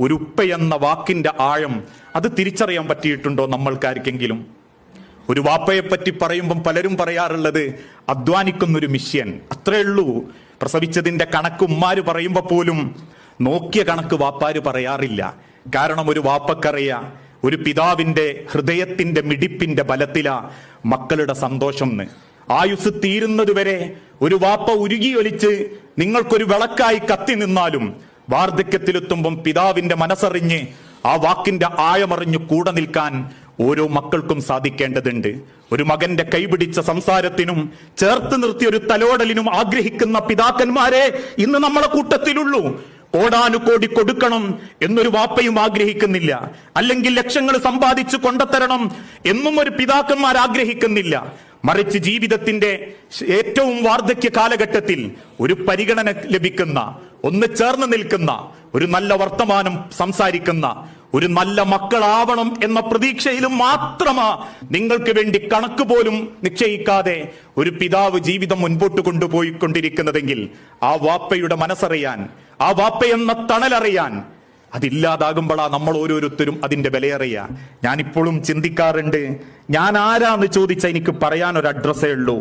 ഒരു ഉപ്പ എന്ന വാക്കിന്റെ ആഴം അത് തിരിച്ചറിയാൻ പറ്റിയിട്ടുണ്ടോ നമ്മൾക്കാർക്കെങ്കിലും? ഒരു വാപ്പയെ പറ്റി പറയുമ്പം പലരും പറയാറുള്ളത് അധ്വാനിക്കുന്നൊരു മിഷ്യൻ. അത്രേ ഉള്ളൂ. പ്രസവിച്ചതിന്റെ കണക്ക് ഉമ്മാര് പറയുമ്പോൾ പോലും നോക്കിയ കണക്ക് വാപ്പാര് പറയാറില്ല. കാരണം ഒരു വാപ്പക്കറിയ ഒരു പിതാവിന്റെ ഹൃദയത്തിന്റെ മിടിപ്പിന്റെ ബലത്തിലാ മക്കളുടെ സന്തോഷം ആയുസ് തീരുന്നതുവരെ ഒരു വാപ്പ ഉരുകിയൊലിച്ച് നിങ്ങൾക്കൊരു വിളക്കായി കത്തി നിന്നാലും വാർദ്ധക്യത്തിലെത്തുമ്പം പിതാവിന്റെ മനസ്സറിഞ്ഞ് ആ വാക്കിന്റെ ആഴമറിഞ്ഞ് കൂടെ നിൽക്കാൻ ഓരോ മക്കൾക്കും സാധിക്കേണ്ടതുണ്ട്. ഒരു മകന്റെ കൈപിടിച്ച സംസാരത്തിനും ചേർത്ത് നിർത്തിയ ഒരു തലോടലിനും ആഗ്രഹിക്കുന്ന പിതാക്കന്മാരെ ഇന്ന് നമ്മളെ കൂട്ടത്തിലുള്ളൂ. കോടാനുകോടി കൊടുക്കണം എന്നൊരു വാപ്പയും ആഗ്രഹിക്കുന്നില്ല. അല്ലെങ്കിൽ ലക്ഷങ്ങൾ സമ്പാദിച്ചു കൊണ്ടത്തരണം എന്നും ഒരു പിതാക്കന്മാർ ആഗ്രഹിക്കുന്നില്ല. മറിച്ച് ജീവിതത്തിന്റെ ഏറ്റവും വാർദ്ധക്യ കാലഘട്ടത്തിൽ ഒരു പരിഗണന ലഭിക്കുന്ന ഒന്ന് ചേർന്ന് നിൽക്കുന്ന ഒരു നല്ല വർത്തമാനം സംസാരിക്കുന്ന ഒരു നല്ല മക്കളാവണം എന്ന പ്രതീക്ഷയിലും മാത്രമാ നിങ്ങൾക്ക് വേണ്ടി കണക്ക് പോലും നിശ്ചയിക്കാതെ ഒരു പിതാവ് ജീവിതം മുൻപോട്ട് കൊണ്ടുപോയിക്കൊണ്ടിരിക്കുന്നതെങ്കിൽ ആ വാപ്പയുടെ മനസ്സറിയാൻ ആ വാപ്പ എന്ന തണലറിയാൻ അതില്ലാതാകുമ്പോഴാ നമ്മൾ ഓരോരുത്തരും അതിന്റെ വിലയറിയാ ഞാനിപ്പോഴും ചിന്തിക്കാറുണ്ട് ഞാൻ ആരാന്ന് ചോദിച്ചാൽ എനിക്ക് പറയാൻ ഒരു അഡ്രസ്സേ ഉള്ളൂ.